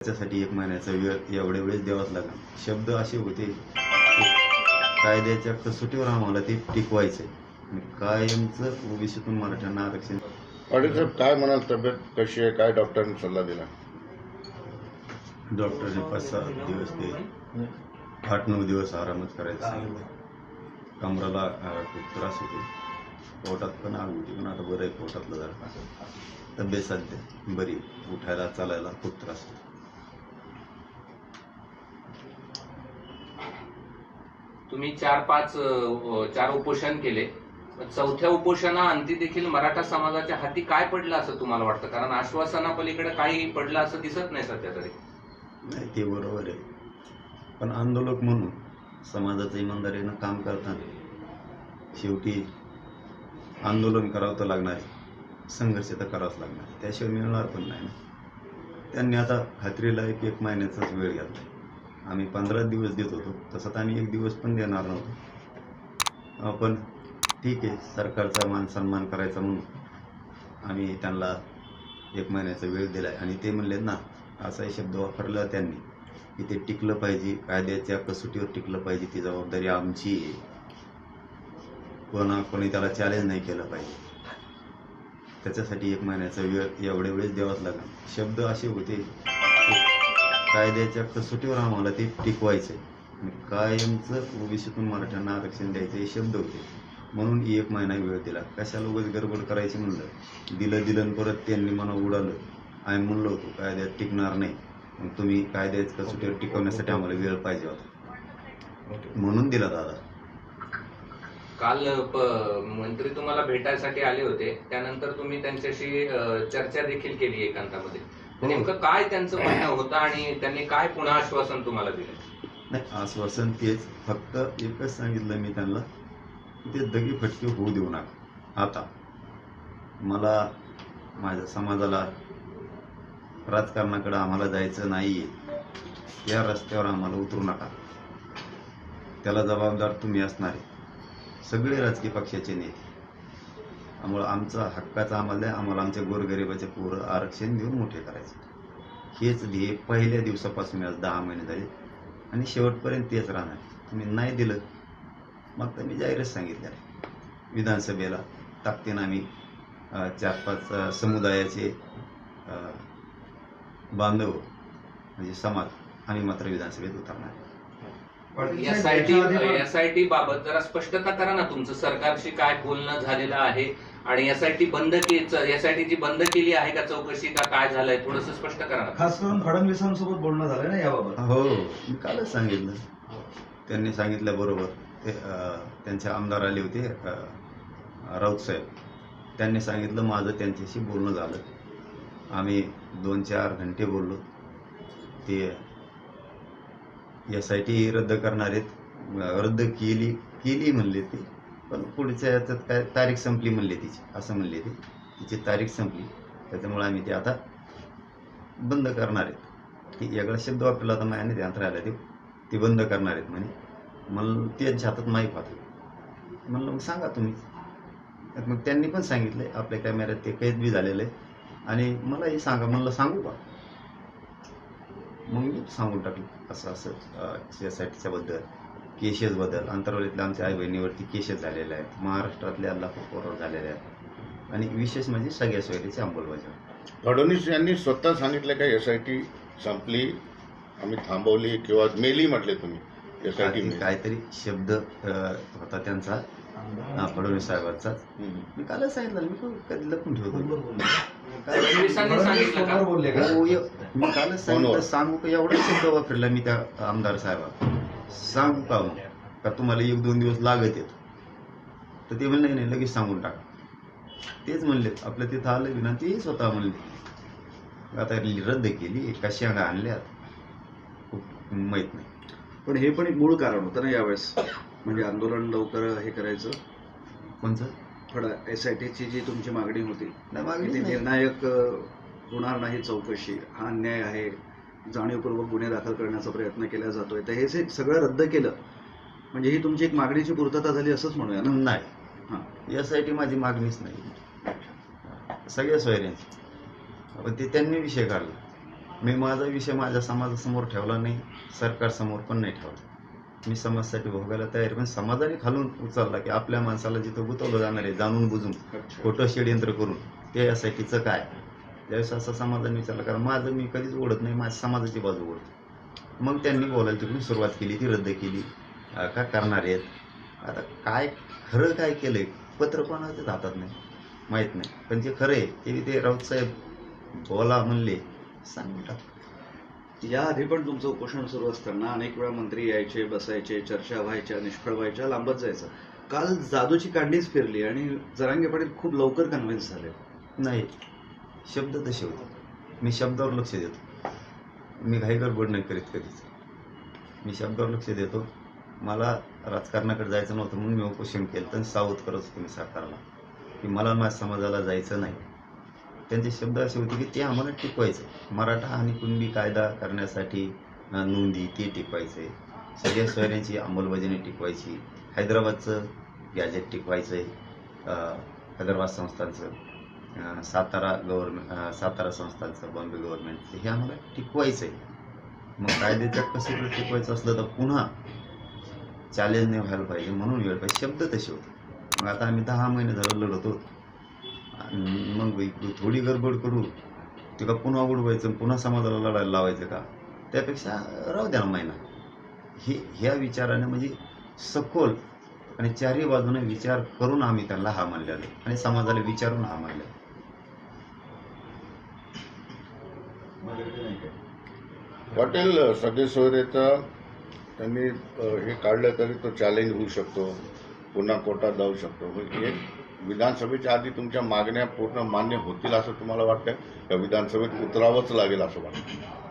त्याच्यासाठी एक महिन्याचा वेळ एवढ्या वेळेस द्यावाच लागला. शब्द असे होते कायद्याच्या कसोटीवर आम्हाला ते टिकवायचंय. आणि कायमचं ओबीसीतून मराठ्यांना आरक्षण पाटील साहेब काय म्हणाल तब्येत कशी आहे? काय डॉक्टरांनी सल्ला दिला? डॉक्टरने पाच सहा दिवस ते आठ नऊ दिवस आरामच करायचं सांगितलं. कमराला खूप त्रास होते. पोटात पण आग होती पण आता बरं आहे पोटातलं जरा. तब्येत सध्या बरी. उठायला चालायला खूप त्रास होतो. तुम्ही चार पाच चार उपोषण केले. चौथ्या उपोषणा अंती देखील मराठा समाजाच्या हाती काय पडलं असं तुम्हाला वाटतं? कारण आश्वासनापलीकडे काही पडलं असं दिसत नाही सध्या तरी. नाही ते बरोबर आहे. पण आंदोलक म्हणून समाजाचं इमानदारीनं काम करताना शेवटी आंदोलन करावं तर लागणार आहे. संघर्ष तर करावाच लागणार त्याशिवाय मिळणार पण नाही ना. त्यांनी आता खात्रीला एक एक महिन्याचाच वेळ घातला. आम्ही पंधरा दिवस देत होतो. तसं तर आम्ही एक दिवस पण देणार नव्हतो. पण ठीक आहे सरकारचा मान सन्मान करायचा म्हणून आम्ही त्यांना एक महिन्याचा वेळ दिला आहे आणि ते म्हणले ना असाही शब्द वापरला त्यांनी की ते टिकलं पाहिजे कायद्याच्या कसोटीवर टिकलं पाहिजे ती जबाबदारी आमची आहे. कोणा कोणी त्याला चॅलेंज नाही केलं पाहिजे. त्याच्यासाठी एक महिन्याचा वेळ एवढ्या वेळेस द्यावाच लागेल. शब्द असे होते कायद्याच्या कसोटीवर आम्हाला ते टिकवायचे कायमचं ओबीसीतून मराठ्यांना आरक्षण द्यायचे हे शब्द होते. म्हणून एक महिना वेळ दिला. कशाला उगाच गडबड करायची म्हणलं? दिलं दिलं परत त्यांनी मला उडालं. आम्ही म्हणलो होतो कायद्यात टिकणार नाही. मग तुम्ही कायद्याच कसोटीवर टिकवण्यासाठी आम्हाला वेळ पाहिजे होता. म्हणून दिला दादा. काल प- मंत्री तुम्हाला भेटायसाठी आले होते. त्यानंतर तुम्ही त्यांच्याशी चर्चा देखील केली एकांतामध्ये. नेमकं काय त्यांचं म्हणणं होतं आणि त्यांनी काय पुन्हा आश्वासन तुम्हाला दिलं? नाही आश्वासन तेच. फक्त एकच सांगितलं मी त्यांना की ते दगी फटके होऊ देऊ नका. आता मला माझ्या समाजाला राजकारणाकडे आम्हाला जायचं नाही या रस्त्यावर आम्हाला उतरू नका. त्याला जबाबदार तुम्ही असणार. सगळे राजकीय पक्षाचे नेते. त्यामुळं आमचा हक्काचा आम्हाला द्या. आम्हाला आमच्या गोरगरिबाचे पोरं आरक्षण देऊन मोठे करायचे. हेच ध्येय पहिल्या दिवसापासून आज दहा महिने झाले. आणि शेवटपर्यंत तेच राहणार. तुम्ही नाही दिलं मग तर मी जाहीरच सांगितलं आहे. विधानसभेला ताकदीनं आम्ही चार पाच समुदायाचे बांधव म्हणजे समाज आम्ही मात्र विधानसभेत उतरणार. एसआयटी एसआयटी बाबत जरा स्पष्टता करा ना तुमचं. सरकारशी काय बोलणं झालेलं आहे आणि एसआयटी बंद केली एसआयटी बंद केली आहे का चौकशी का काय झालंय थोडस स्पष्ट करा ना. खास करून फडणवीसांसोबत बोलणं झालं ना याबाबत. हो मी कालच सांगितलं. त्यांनी सांगितल्याबरोबर ते त्यांचे आमदार आले होते राऊत साहेब. त्यांनी सांगितलं माझं त्यांच्याशी बोलणं झालं. आम्ही दोन चार घंटे बोललो. ते एस आय टी रद्द करणार आहेत. रद्द केली केली म्हणले ते. पण पुढच्या याच्यात काय तारीख संपली म्हणले तिची असं म्हणले ते. तिची तारीख संपली. त्याच्यामुळे आम्ही ते आता बंद करणार आहेत. ती वेगळा शब्द वापरला होता माझ्याने ध्यानात राहिला ते ते बंद करणार आहेत म्हणे. मला तेच हातात माहीत होतं म्हणलं मग सांगा तुम्ही. मग त्यांनी पण सांगितलं आपल्या कॅमेऱ्यात ते कैद बी झालेलं आहे. आणि मलाही सांगा म्हणलं सांगू का? मग मी सांगून टाकलं असं असं एस आय टीच्या बद्दल केसेस बद्दल. आंतरवालीतल्या आमच्या आई बहिणीवरती केसेस झालेले आहेत. महाराष्ट्रातल्या लाखो पोरं झालेले आहेत. आणि विशेष म्हणजे सगळ्या सोयरीची अंमलबजावणी. फडणवीस यांनी स्वतः सांगितलं का एस आय टी संपली आम्ही थांबवली किंवा मेली म्हटले तुम्ही. एस आय टी काही- काहीतरी शब्द होता त्यांचा. फडणवीस साहेबांचा. मी कालच सांगितलं मी कधी लपून ठेवतो. सांगितलं का? फोनवर बोलले का? हो, य- मी कालच सांगितलं फोनवर. सांगू का एवढा शब्द वापरला मी त्या आमदार साहेबा सांगू का मग? का तुम्हाला एक दोन दिवस लागत येत तर ते म्हणले नाही, नाही लगेच सांगून टाका. तेच म्हणले आपलं तिथं आलं बी ना ते स्वतः म्हणले. आता रद्द केली कशा आणल्यात. खूप माहीत नाही. पण हे पण एक मूळ कारण होतं ना यावेळेस? म्हणजे आंदोलन लवकर हे करायचं? कोणचं? फड एस आय टीची जी तुमची मागणी होती मागणी ती. निर्णायक होणार नाही चौकशी. हा अन्याय आहे. जाणीवपूर्वक गुन्हे दाखल करण्याचा प्रयत्न केला जातोय. तर हे सगळं रद्द केलं म्हणजे ही तुमची एक मागणीची पूर्तता झाली असंच म्हणूया ना? नाही. हां. यासाठी माझी मागणीच नाही. सगळ्या सोयऱ्यांची. पण ते त्यांनी विषय काढला. मी माझा विषय माझ्या समाजासमोर ठेवला नाही सरकारसमोर पण नाही ठेवला. मी समाजासाठी भोगायला तयार आहे. पण समाजाने खालून उचलला की आपल्या माणसाला जिथं गुतवलं जाणार आहे जाणून बुजून खोटं षडयंत्र करून ते यासाठीचं काय? त्यावेळेस असं समाजाने विचारलं कारण माझं मी कधीच ओढत नाही माझ्या समाजाची बाजू ओढतो. मग त्यांनी बोलायला तिकडून सुरुवात केली ती रद्द केली. का करणार आहेत? आता काय खरं काय केलंय? पत्र कोणाच्याच हातात नाही माहीत नाही. पण जे खरं आहे ते ते राऊत साहेब बोला म्हणले. सांगून टाक या आधी पण तुमचं उपोषण सुरू असताना अनेक वेळा मंत्री यायचे बसायचे चर्चा व्हायच्या निष्फळ व्हायच्या लांबत जायचं. काल जादूची कांडीच फिरली आणि जरांगे पाटील खूप लवकर कन्व्हिन्स झाले. नाही शब्द तसे होते. मी शब्दावर लक्ष देतो. मी घाई गडबड नाही करीत कधीच. मी शब्दावर लक्ष देतो. मला राजकारणाकडे जायचं नव्हतं म्हणून मी उपोषण केलं. तर सावध करत होतो मी सरकारला की मला माझ्या समाजाला जायचं नाही. त्यांचे शब्द असे होते की ते आम्हाला टिकवायचं मराठा आणि कुणबी कायदा करण्यासाठी नोंदी ते टिकवायचे सगळ्या सोयऱ्यांची अंमलबजावणी टिकवायची हैदराबादचं गॅजेट टिकवायचं आहे हैदराबाद संस्थांचं सातारा गव्हर्मेंट सातारा संस्थांचं बॉम्बे गव्हर्नमेंटचं हे आम्हाला टिकवायचं आहे मग कायद्याच्यात कसं जर टिकवायचं असलं तर पुन्हा चॅलेंज नाही व्हायला पाहिजे म्हणून वेळ पाहिजे. शब्द तसे होते. मग आता आम्ही दहा महिने झालं लढतो आणि मग थोडी गडबड करू ते पुन्हा उडवायचं पुन्हा समाजाला लढायला लावायचं का? त्यापेक्षा राहू द्या ना महिना हे ह्या विचाराने म्हणजे सखोल आणि चारही बाजूने विचार करून आम्ही त्यांना हा मानलेला आणि समाजाला विचारून हा मानलेला आहे. सगळे सोयरेचा त्यांनी हे काढलं तरी तो चॅलेंज होऊ शकतो. पुन्हा कोटा जाऊ शकतो. म्हणजे विधानसभेच्या आधी तुमच्या मागण्या पूर्ण मान्य होतील असं तुम्हाला वाटतं का विधानसभेत उतरावंच लागेल असं वाटतं